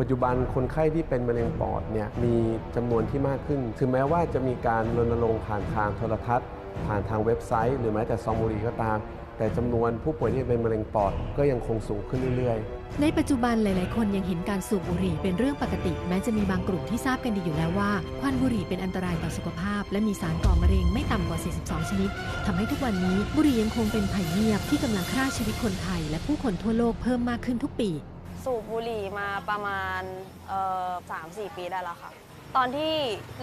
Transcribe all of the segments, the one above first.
ปัจจุบันคนไข้ที่เป็นมะเร็งปอดเนี่ยมีจำนวนที่มากขึ้น ถึงแม้ว่าจะมีการรณรงค์ผ่านทางโทรทัศน์ ผ่านทางเว็บไซต์ หรือแม้แต่ซองบุหรี่ก็ตาม แต่จำนวนผู้ป่วยที่เป็นมะเร็งปอดก็ยังคงสูงขึ้นเรื่อยๆ ในปัจจุบันหลาย ๆ คนยังเห็นการสูบบุหรี่เป็นเรื่องปกติ แม้จะมีบางกลุ่มที่ทราบกันดีอยู่แล้วว่าควันบุหรี่เป็นอันตรายต่อสุขภาพ และมีสารก่อมะเร็งไม่ต่ำกว่า 42 ชนิดทำให้ทุกวันนี้บุหรี่ยังคงเป็นภัยเงียบที่กำลังฆ่าชีวิตคนไทย และผู้คนทั่วโลกเพิ่มมากขึ้นทุกปี สูบบุหรี่มาประมาณสามสี่ปีได้แล้วค่ะ ตอนที่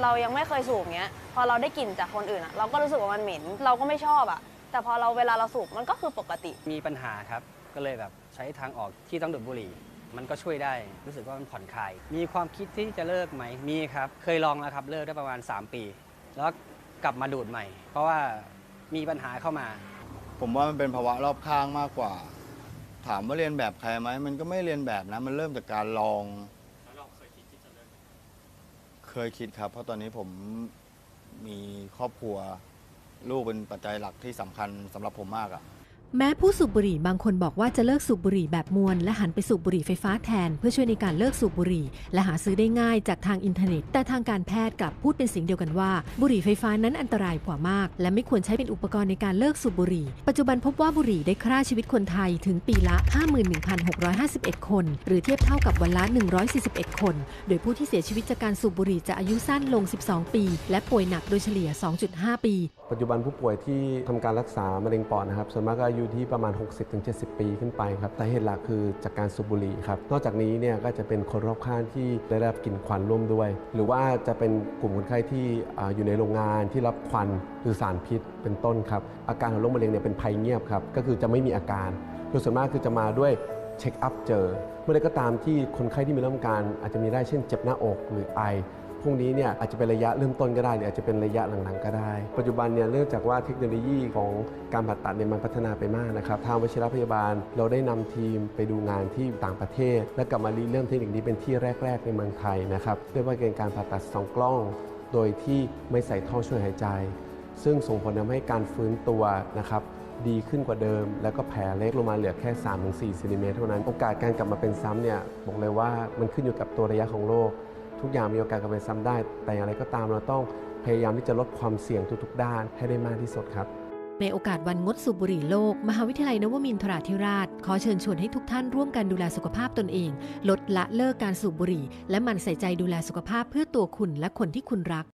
เรายังไม่เคยสูบเงี้ย พอเราได้กลิ่นจากคนอื่นอะเราก็รู้สึกว่ามันเหม็น เราก็ไม่ชอบอะแต่พอเราเวลาเราสูบมันก็คือปกติ มีปัญหาครับ ก็เลยแบบใช้ทางออกที่ต้องดูดบุหรี่ มันก็ช่วยได้ รู้สึกว่ามันผ่อนคลาย มีความคิดที่จะเลิกไหม มีครับ เคยลองแล้วครับ เลิกได้ประมาณ 3 ปี แล้วกลับมาดูดใหม่ เพราะว่ามีปัญหาเข้ามา ผมว่ามันเป็นภาวะรอบข้างมากกว่า ถามว่าเรียนแบบใครไหมมันก็ไม่เรียนแบบนะ มันเริ่มจากการลองเคยคิดครับ เพราะตอนนี้ผมมีครอบครัว ลูกเป็นปัจจัยหลักที่สำคัญสำหรับผมมากอะ แม้ผู้สูบบุหรี่บางคนบอกว่าจะเลิกสูบบุหรี่แบบมวลและหันไปสูบบุหรี่ไฟฟ้าแทน เพื่อช่วยในการเลิกสูบบุหรี่ และหาซื้อได้ง่ายจากทางอินเทอร์เน็ต แต่ทางการแพทย์กลับพูดเป็นเสียงเดียวกันว่า บุหรี่ไฟฟ้านั้นอันตรายกว่ามาก และไม่ควรใช้เป็นอุปกรณ์ในการเลิกสูบบุหรี่ ปัจจุบันพบว่าบุหรี่ได้ฆ่าชีวิตคนไทยถึงปีละ 51,651 คน หรือเทียบเท่ากับวันละ 141 คน โดยผู้ที่เสียชีวิตจากการสูบบุหรี่จะอายุสั้นลง 12 ปี และป่วยหนักโดยเฉลี่ย 2.5 ปี ปัจจุบันผู้ป่วยที่ทำการรักษามะเร็งปอดนะครับส่วนมากก็อายุที่ประมาณ 60-70 ปีขึ้นไปครับแต่เหตุหลักคือจากการสูบบุหรี่ครับนอกจากนี้เนี่ยก็จะเป็นคนรอบข้างที่ได้รับกลิ่นควันร่วมด้วย หรือว่าจะเป็นกลุ่มคนไข้ที่อยู่ในโรงงานที่รับควันหรือสารพิษเป็นต้นครับอาการของโรคมะเร็งเนี่ยเป็นภัยเงียบครับก็คือจะไม่มีอาการโดยส่วนมากคือจะมาด้วยเช็คอัพเจอ เมื่อใดก็ตามที่คนไข้ที่มีเรื่องการอาจจะมีได้เช่นเจ็บหน้าอกหรือไอ วกนี้เนี่ยอาจจะเป็นระยะเริ่มต้นก็ได้หรืออาจจะเป็นระยะหลังๆก็ได้ ปัจจุบันเนี่ยเนื่องจากว่าเทคโนโลยีของการผ่าตัดเนี่ยมันพัฒนาไปมากนะครับทางวชิรพยาบาล เราได้นำทีมไปดูงานที่ต่างประเทศ และกลับมารีเริ่มเทคนิคนี้เป็นที่แรก ๆ ในเมืองไทยนะครับด้วยว่าเป็นการผ่าตัดสองกล้อง โดยที่ไม่ใส่ท่อช่วยหายใจ ซึ่งส่งผลทำให้การฟื้นตัวนะครับดีขึ้นกว่าเดิม แล้วก็แผลเล็กลงมาเหลือแค่ 3-4ซนติเมตรเท่านั้น โอกาสการกลับมาเป็นซ้ำเนี่ยบอกเลยว่ามันขึ้นอยู่กับตัวระยะของโรค ทุกอย่างมีโอกาสกลับไปซ้ำได้ แต่อย่างไรก็ตามเราต้องพยายามที่จะลดความเสี่ยงทุกๆ ด้านให้ได้มากที่สุดครับ ในโอกาสวันงดสูบบุหรี่โลก มหาวิทยาลัยนวมินทราธิราช ขอเชิญชวนให้ทุกท่านร่วมกันดูแลสุขภาพตนเอง ลดละเลิกการสูบบุหรี่ และหมันใส่ใจดูแลสุขภาพเพื่อตัวคุณและคนที่คุณรัก